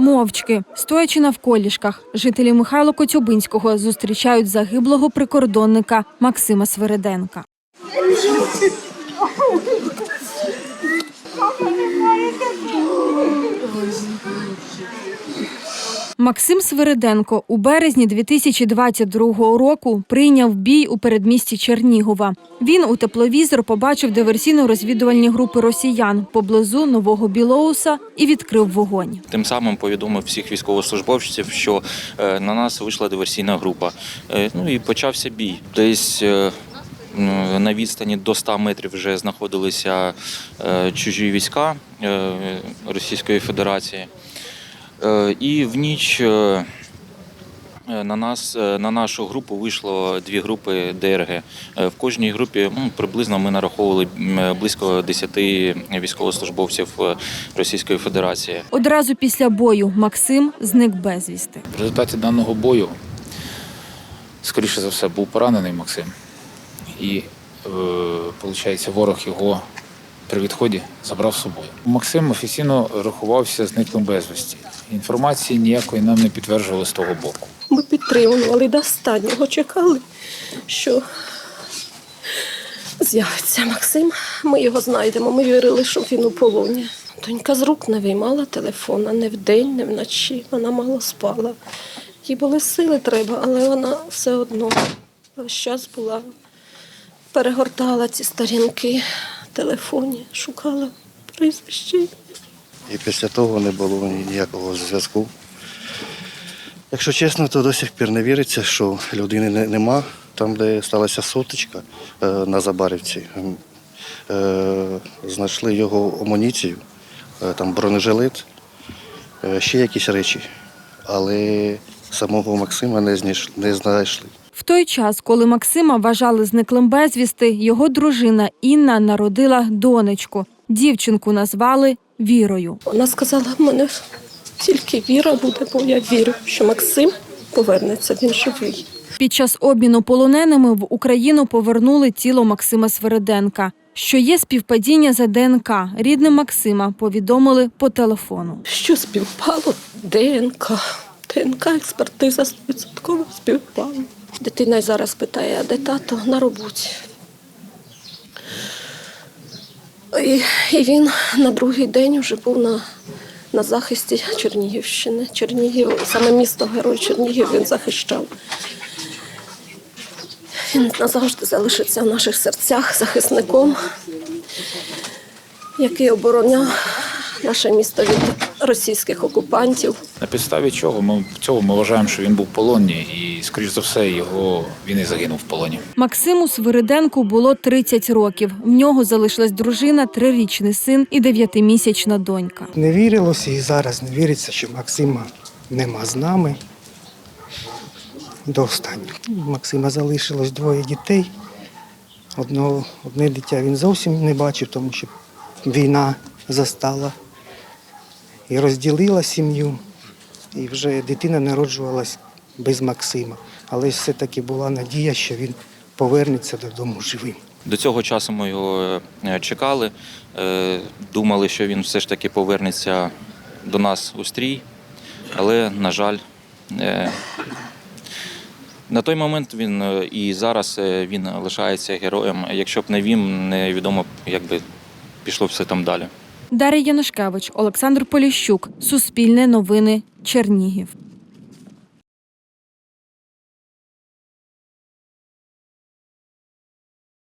Мовчки, стоячи навколішках, жителі Михайло Коцюбинського зустрічають загиблого прикордонника Максима Свериденка. Максим Свириденко у березні 2022 року прийняв бій у передмісті Чернігова. Він у тепловізор побачив диверсійно-розвідувальні групи росіян поблизу Нового Білоуса і відкрив вогонь. Тим самим повідомив всіх військовослужбовців, що е, на нас вийшла диверсійна група. Е, Ну і почався бій. Десь е, на відстані до 100 метрів вже знаходилися чужі війська Російської Федерації. Е, І в ніч е, на нас е, на нашу групу вийшло дві групи ДРГ. Е, В кожній групі ну, приблизно ми нараховували близько 10 військовослужбовців е, Російської Федерації. Одразу після бою Максим зник безвісти. В результаті даного бою, скоріше за все, був поранений Максим. І, виходить, ворог його при відході забрав з собою. Максим офіційно рахувався зниклим безвісті. Інформації ніякої нам не підтверджували з того боку. Ми підтримували до останнього, чекали, що з'явиться Максим. Ми його знайдемо. Ми вірили, що він у полоні. Донька з рук не виймала телефона не вдень, не вночі. Вона мало спала. Їй були сили треба, але вона все одно весь час була, перегортала ці сторінки телефоні, шукала прізвище. І після того не було ніякого зв'язку. Якщо чесно, то до сих пір не віриться, що людини нема. Там, де сталася сутичка е, на Забарівці, е, знайшли його амуніцію, е, там бронежилет, ще якісь речі. Але самого Максима не знайшли. В той час, коли Максима вважали зниклим безвісти, його дружина Інна народила донечку. Дівчинку назвали Вірою. Вона сказала, мене тільки віра буде, бо я вірю, що Максим повернеться, він живий. Під час обміну полоненими в Україну повернули тіло Максима Свериденка. Що є співпадіння за ДНК, рідним Максима повідомили по телефону. Що співпало? ДНК. ДНК експертиза 100% співпала. Дитина зараз питає, а де тато на роботі. І, і він на другий день вже був на, на захисті Чернігівщини. Чернігів, саме місто Герой Чернігів він захищав. Він назавжди залишиться в наших серцях захисником, який обороняв наше місто від російських окупантів. На підставі чого ми цього ми вважаємо, що він був в полоні, і, скоріш за все, його він і загинув в полоні. Максиму Свириденку було 30 років. В нього залишилась дружина, трирічний син і дев'ятимісячна донька. Не вірилося і зараз не віриться, що Максима нема з нами. До останнього. Максима залишилось двоє дітей. Одного, одне дитя він зовсім не бачив, тому що війна застала і розділила сім'ю. І вже дитина народжувалась без Максима. Але все-таки була надія, що він повернеться додому живим. До цього часу ми його е, чекали, е, думали, що він все ж таки повернеться до нас у стрій, але, на жаль, е, на той момент він і зараз він лишається героєм. Якщо б не він, невідомо, як би пішло все там далі. Дар'я Янушкевич, Олександр Поліщук, Суспільне новини, Чернігів.